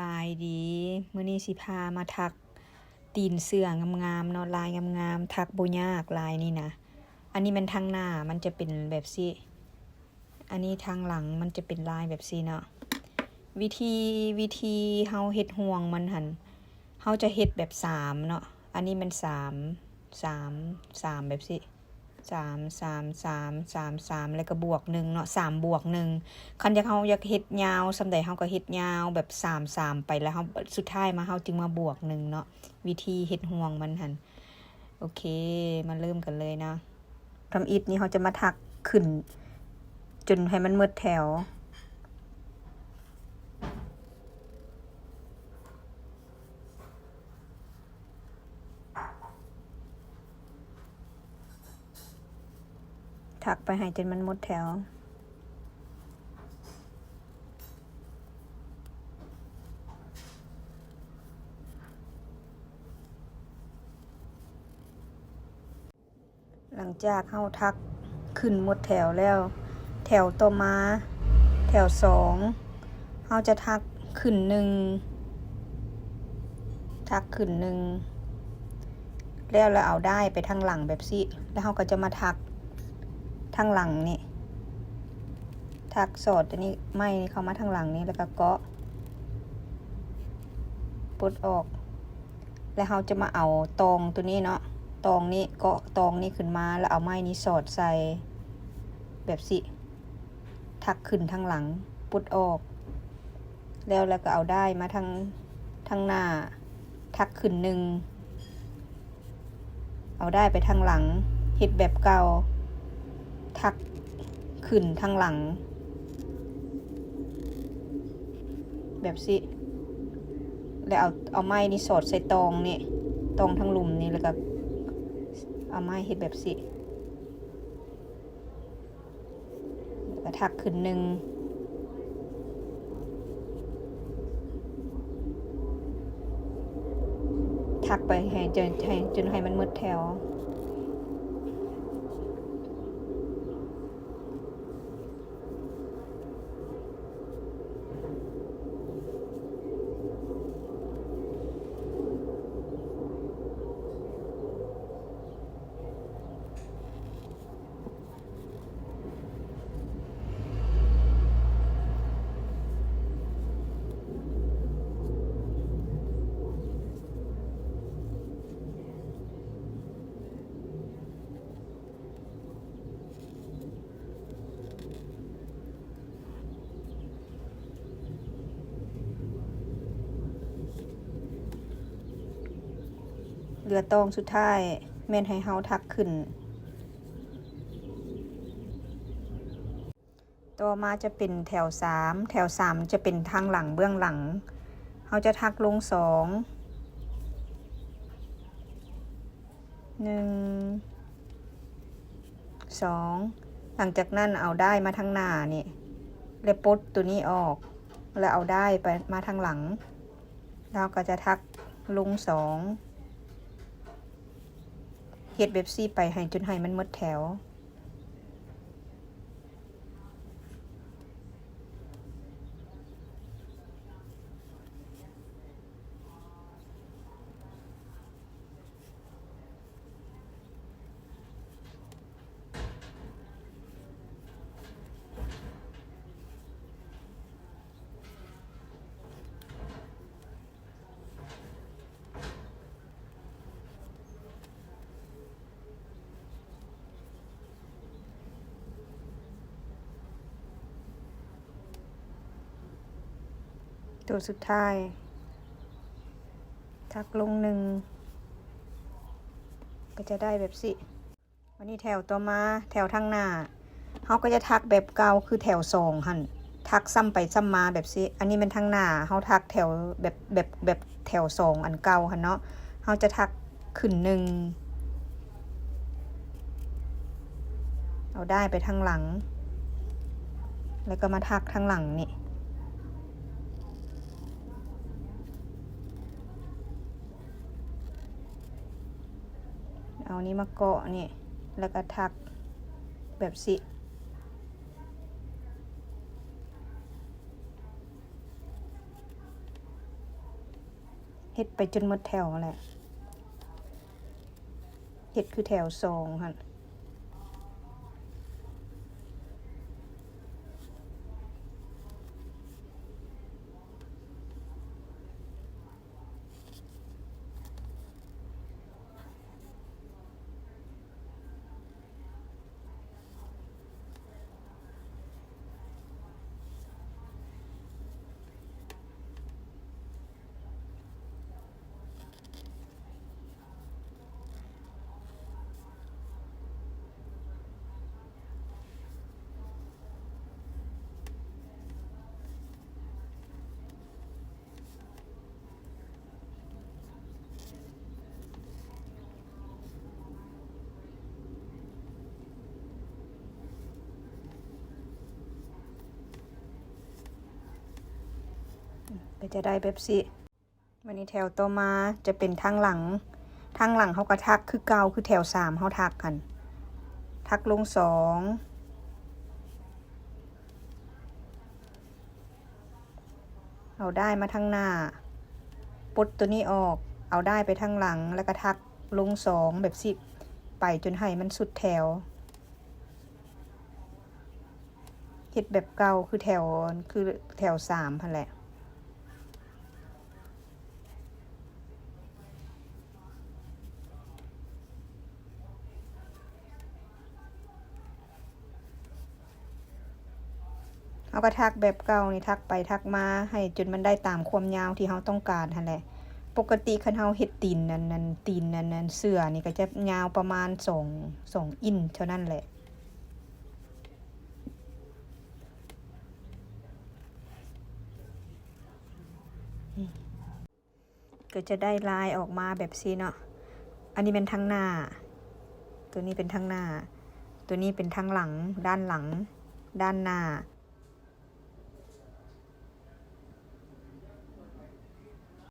บายดีมื้อนี้สิพามาทักตีนเสื้องามๆเนาะลายงามๆทักบ่ยากลายนี่นะ อันนี้มันทางหน้ามันจะเป็นแบบสิอันนี้ทางหลังมันจะเป็นลายแบบสิเนาะวิธีวิธีเฮาเฮ็ดห่วงมันหันเฮาจะเฮ็ดแบบสามเนาะอันนี้มันสามสามสามแบบสิ สามสามสามสามสามแล้วก็บวกหนึ่งเนาะสามบวกหนึ่งคันอยากเขาอยากเฮ็ดยาวสำใดเขาก็เฮ็ดยาวแบบสามสามไปแล้วเขาสุดท้ายมาเขาจึงมาบวกหนึ่งเนาะวิธีเฮ็ดห่วงมันหันโอเคมาเริ่มกันเลยนะทำอิดนี่เขาจะมาถักขึ้น จนให้มันหมดแถว ถัก ไปให้จนมันหมดแถว หลังจากเฮาทักขึ้นหมดแถวแล้ว แถวต่อมา แถวสองเฮาจะทักขึ้นหนึ่งทักขึ้นหนึ่งแล้วเราเอาได้ไปทางหลังแบบสิแล้วเฮาก็จะมาทัก ทางหลังนี่ทักสอดอันนี้ไม่นี่เข้ามาทางหลังนี่แล้วก็เกาะปลดออก แล้วเราจะมาเอาตองตัวนี้เนาะตองนี้เกาะตองนี้ขึ้นมาแล้วเอาไม้นี้สอดใส่แบบสิทักขึ้นทางหลังปุดออก แล้วแล้วก็เอาได้มาทางทางหน้า ทักขึ้นหนึ่งเอาได้ไปทางหลังเห็ดแบบเก่า ทักขึ้นทางหลัง แบบสิแล้วเอาเอาไม้นี่สอดใส่ตองนี่ตองทางหลุมนี่แล้วก็เอาไม้เฮ็ดแบบสิแล้วก็ถักขึ้นหนึ่งถักไปให้จนให้จนให้มันหมดแถว เรือตองสุดท้าย แม่นให้เฮาทักขึ้น ต่อมาจะเป็นแถวสามแถวสามจะเป็นทางหลังเบื้องหลังเขาจะทักลงสองหนึ่งสองหลังจากนั้นเอาได้มาทางหน้านี่แล้วปดตัวนี้ออก แล้วเอาได้ไปมาทางหลัง เราก็จะทักลงสอง เฮ็ดเบบซี่ไปให้จนให้มันหมดแถว ตัวสุดท้าย ทักลงหนึ่ง ก็จะได้แบบสิวันนี้แถวต่อมาแถวทางหน้าเขาก็จะทักแบบเก่าคือแถวสองหันทักซ้ำไปซ้ำมาแบบสิอันนี้เป็นทางหน้าเขาทักแถวแบบแบบแบบแถวสองอันเก่าหันเนาะเขาจะทักขึ้นหนึ่งเอาได้ไปทางหลัง แล้วก็มาทักทางหลังนี่ เอานี้มาเกาะนี่ แล้วก็ทักแบบสิ เฮ็ดไปจนหมดแถวแหละ เฮ็ดคือแถวสองค่ะ ก็จะได้แบบสิวันนี้แถวต่อมาจะเป็นทางหลัง ทางหลังเขาก็ทักคือเกาคือแถวสามเขาทักกัน ทักลงสองเอาได้มาทางหน้าปลดตัวนี้ออก เอาได้ไปทางหลังแล้วก็ทักลงสองแบบสิไปจนให้มันสุดแถวเฮ็ดแบบเก่าคือแถวคือแถวสามพันแหละ เขาก็ทักแบบเก่านี่ทักไปทักมาให้จนมันได้ตามความยาวที่เขาต้องการหั่นแหละ ปกติคันเฮาเฮ็ดตีนนั่นนั่นตีนนั่นนั่นเสื้อนี่ก็จะยาวประมาณสองสองอินเท่านั้นแหละก็จะได้ลายออกมาแบบซีเนาะ อันนี้เป็นทางหน้า ตัวนี้เป็นทางหน้า ตัวนี้เป็นทางหลัง ด้านหลัง ด้านหน้า